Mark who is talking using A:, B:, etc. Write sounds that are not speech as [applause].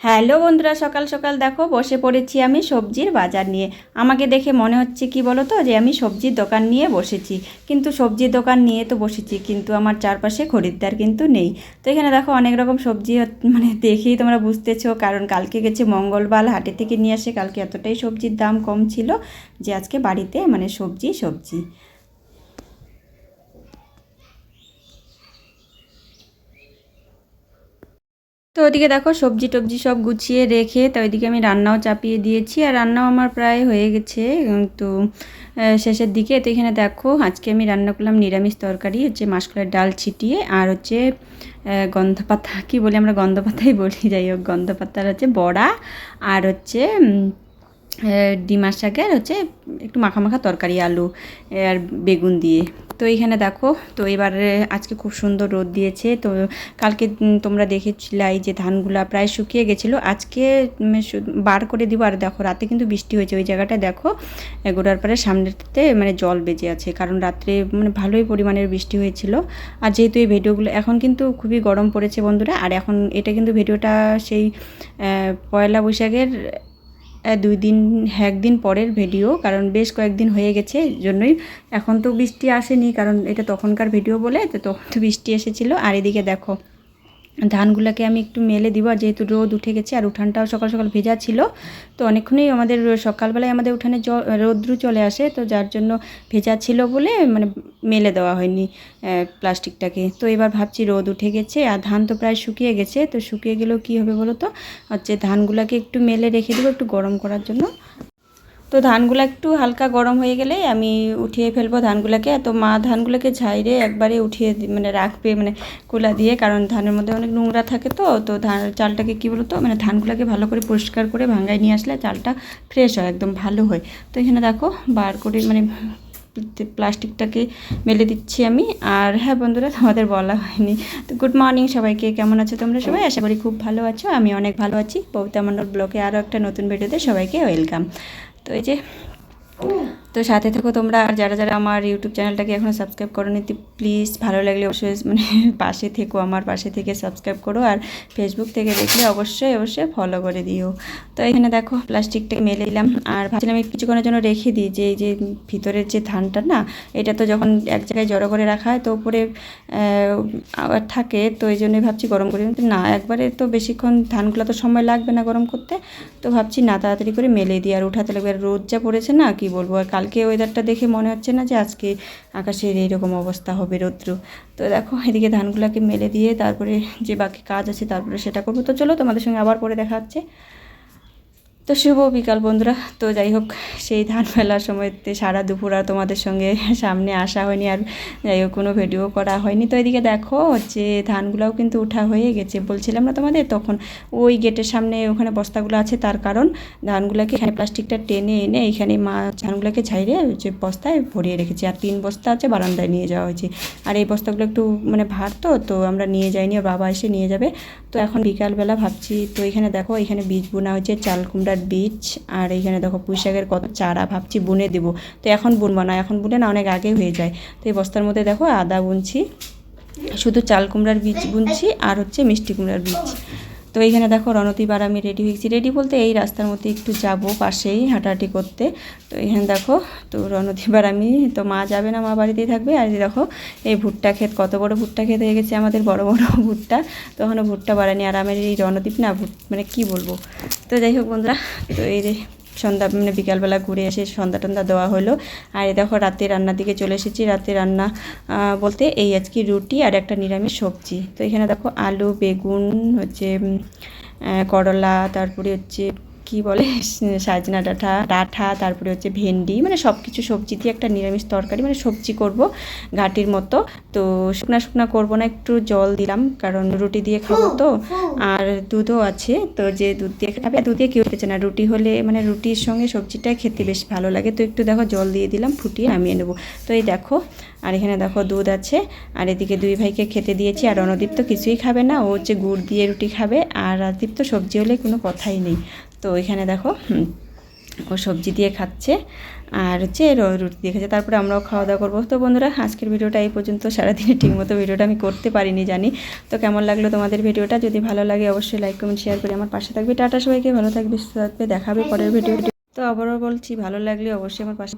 A: Hello বন্ধুরা, সকাল সকাল দেখো, বসে পড়েছি আমি সবজির বাজার নিয়ে। আমাকে দেখে মনে হচ্ছে কি বলো তো যে আমি সবজির দোকান নিয়ে বসেছি। কিন্তু সবজির দোকান নিয়ে তো বসেছি, কিন্তু আমার চারপাশে খরিদ্দার কিন্তু নেই। তো এখানে দেখো অনেক রকম সবজি মানে দেখেই তোমরা বুঝতেছো, কারণ কালকে গেছে মঙ্গলবার, হাটে থেকে নিয়ে আসে, কালকে এতটাই সবজির দাম কম ছিল যে আজকে বাড়িতে মানে সবজি সবজি। তো ওইদিকে দেখো সবজি টবজি সব গুছিয়ে রেখে, তো ওইদিকে আমি রান্নাও চাপিয়ে দিয়েছি। আর রান্নাও আমার প্রায় হয়ে গেছে তো শেষের দিকে। তো এখানে দেখো, আজকে আমি রান্না করলাম নিরামিষ তরকারি, হচ্ছে মাসকলার ডাল ছিটিয়ে, আর হচ্ছে গন্ধ গন্ধপাতা, কি বলি আমরা গন্ধপাতাই বলি, যাই হোক, গন্ধপাতার হচ্ছে বড়া, আর হচ্ছে ডিমার শাকের হচ্ছে একটু মাখা মাখা তরকারি, আলু আর বেগুন দিয়ে। তো এইখানে দেখো, তো এবারে আজকে খুব সুন্দর রোদ দিয়েছে। তো কালকে তোমরা দেখেছিলাই যে ধানগুলা প্রায় শুকিয়ে গেছিল। আজকে বার করে দিব। আর দেখো, রাতে কিন্তু বৃষ্টি হয়েছে। ওই জায়গাটা দেখো গোড়ার পাড়ে সামনেতে মানে জল বেজে আছে। কারণ রাত্রে মানে ভালোই পরিমাণের বৃষ্টি হয়েছিল। আর যেহেতু এই ভিডিওগুলো, এখন কিন্তু খুবই গরম পড়েছে বন্ধুরা। আর এখন এটা কিন্তু ভিডিওটা সেই পয়লা বৈশাখের দুই দিন একদিন পরের ভিডিও কারণ বেশ কয়েকদিন হয়ে গেছে জন্যই। এখন তো বৃষ্টি আসেনি, কারণ এটা তখনকার ভিডিও বলে, তো তখন তো বৃষ্টি এসেছিল। আর এদিকে দেখো, ধানগুলোকে আমি একটু মেলে দিব, আর যেহেতু রোদ উঠে গেছে, আর উঠানটাও সকাল সকাল ভেজা ছিল, তো অনেকক্ষণই আমাদের সকালবেলায় আমাদের উঠানে রৌদ্র চলে আসে, তো যার জন্য ভেজা ছিল বলে মানে মেলে দেওয়া হয়নি প্লাস্টিকটাকে। তো এবার ভাবছি রোদ উঠে গেছে আর ধান তো প্রায় শুকিয়ে গেছে। তো শুকিয়ে গেলেও কী হবে বলো তো? হচ্ছে ধানগুলোকে একটু মেলে রেখে দেবো একটু গরম করার জন্য। তো ধানগুলো একটু হালকা গরম হয়ে গেলে আমি উঠিয়ে ফেলব ধানগুলোকে। তো মা ধানগুলোকে ঝাইরে একবারে উঠিয়ে মানে রাখবে মানে কুলা দিয়ে, কারণ ধানের মধ্যে অনেক নোংরা থাকে তো তো ধান, চালটাকে কী বলতো মানে ধানগুলোকে ভালো করে পরিষ্কার করে ভাঙায় নিয়ে আসলে চালটা ফ্রেশ হয়, একদম ভালো হয়। তো এখানে দেখো বার করে মানে প্লাস্টিকটাকে মেলে দিচ্ছি আমি। আর হ্যাঁ বন্ধুরা, তোমাদের বলা হয়নি। তো গুড মর্নিং সবাইকে, কেমন আছো তোমরা সবাই? আশা করি খুব ভালো আছো। আমি অনেক ভালো আছি। বৌতা মণ্ডল ব্লকে আরও একটা নতুন ভিডিওতে সবাইকে ওয়েলকাম তো এই যে তো সাথে থেকো তোমরা। আর যারা যারা আমার ইউটিউব চ্যানেলটাকে এখনও সাবস্ক্রাইব করো নি প্লিজ ভালো লাগলে অবশ্যই মানে [laughs] পাশে থেকো, আমার পাশে থেকে সাবস্ক্রাইব করো। আর ফেসবুক থেকে দেখলে অবশ্যই অবশ্যই ফলো করে দিও। তো এখানে দেখো প্লাস্টিকটাকে মেলে দিলাম। আর ভাবছিলাম আমি কিছুক্ষণের জন্য রেখে দিই, যে এই যে ভিতরের যে ধানটা না, এটা তো যখন এক জায়গায় জড়ো করে রাখা হয়, তো উপরে থাকে। তো এই জন্যই ভাবছি গরম করি না, একবারে তো বেশিক্ষণ ধানগুলো তো সময় লাগবে না গরম করতে। তো ভাবছি না তাড়াতাড়ি করে মেলে দিই। আর উঠাতে লাগবে, আর রোদ যা পড়েছে না, কি বলব? আর কালকে ওয়েদারটা দেখে মনে হচ্ছে না যে আজকে আকাশের এইরকম অবস্থা হবে রৌদ্র। তো দেখো, এদিকে ধানগুলোকে মেলে দিয়ে তারপরে যে বাকি কাজ আছে তারপরে সেটা করব। তো চলো তোমাদের সঙ্গে আবার পরে দেখা হচ্ছে। তো শুভ বিকাল বন্ধুরা। তো যাই হোক, সেই ধান ফেলার সময়তে সারা দুপুর আর তোমাদের সঙ্গে সামনে আসা হয়নি আর যাই হোক, কোনো ভিডিও করা হয়নি। তো এদিকে দেখো হচ্ছে ধানগুলোও কিন্তু উঠা হয়ে গেছে। বলছিলাম না তোমাদের, তখন ওই গেটের সামনে ওখানে বস্তাগুলো আছে, তার কারণ ধানগুলোকে এখানে প্লাস্টিকটা টেনে এনে এখানে মা ধানগুলোকে ছাইড়ে যে বস্তায় ভরিয়ে রেখেছি। আর তিন বস্তা হচ্ছে বারান্দায় নিয়ে যাওয়া হয়েছে। আর এই বস্তাগুলো একটু মানে ভার তো তো আমরা নিয়ে যাইনি বাবা এসে নিয়ে যাবে। তো এখন বিকালবেলা ভাবছি, তো এখানে দেখো, এখানে বীজ বোনা হয়েছে, চাল কুমড়ার বীজ, আর এখানে দেখো পুঁই শাকের কত চারা, ভাবছি বুনে দেব। তো এখন বুনবো না, এখন বুনে না, অনেক আগে হয়ে যায়। তো এই বস্তার মধ্যে দেখো আদা বুনছি, শুধু চাল কুমড়ার বীজ বুনছি, আর হচ্ছে মিষ্টি কুমড়ার বীজ। তো এইখানে দেখো রণতিবার আমি রেডি হয়েছি। রেডি বলতে এই রাস্তার মধ্যে একটু যাব পাশেই হাঁটাহাঁটি করতে। তো এখানে দেখো, তো রণতিবার আমি, তো মা যাবে না, মা বাড়িতেই থাকবে। আর দেখো, এই ভুট্টা ক্ষেত, কত বড় ভুট্টা ক্ষেত হয়ে গেছে আমাদের, বড় বড় [laughs] ভুট্টা। তখনও ভুট্টা বাড়ানি আর আমার এই রণদ্বীপ না ভুট মানে কি বলব? তো যাই হোক বন্ধুরা, তো এই সন্ধ্যা মানে বিকালবেলা ঘুরে এসে সন্ধ্যা টন্ধা দেওয়া হলো। আর দেখো রাতে রান্নার দিকে চলে এসেছি। রাতে রান্না বলতে এই আজকে রুটি আর একটা নিরামিষ সবজি। তো এখানে দেখো আলু, বেগুন, হচ্ছে করলা, তারপরে হচ্ছে কি বলে [laughs] সাজনা ডাঁটা ডাঁটা তারপরে হচ্ছে ভেন্ডি মানে সব কিছু সবজি দিয়ে একটা নিরামিষ তরকারি মানে সবজি করব ঘাটির মতো। তো শুকনা শুকনা করব না একটু জল দিলাম কারণ রুটি দিয়ে খাব তো। আর দুধও আছে তো যে দুধ দিয়ে খাবে দুধ দিয়ে কেউ খেতে না। রুটি হলে মানে রুটির সঙ্গে সবজিটা খেতে বেশ ভালো লাগে। তো একটু দেখো জল দিয়ে দিলাম ফুটিয়ে নামিয়ে নেব। তো এই দেখো আর এখানে দেখো দুধ আছে আর এদিকে দুই ভাইকে খেতে দিয়েছি আর রণদীপ তো কিছুই খাবে না। ও হচ্ছে গুড় দিয়ে রুটি খাবে আর রাজদীপ তো সবজি হলে কোনো কথাই নেই। তো এখানে দেখো ও সবজি দিয়ে খাচ্ছে আর হচ্ছে রুটি দিয়ে খাচ্ছে। তারপরে আমরাও খাওয়া দাওয়া করব। তো বন্ধুরা, আজকের ভিডিওটা এই পর্যন্ত। সারাদিনে ঠিকমতো ভিডিওটা আমি করতে পারিনি, জানি। তো কেমন লাগল তোমাদের ভিডিওটা? যদি ভালো লাগে অবশ্যই লাইক কমেন্ট শেয়ার করে আমার পাশে থাকবে। টাটা সবাইকে, ভালো থাকবে, সুস্থ থাকবে। দেখাবে পরের ভিডিও তো আবারও বলছি, ভালো লাগলে অবশ্যই আমার পাশে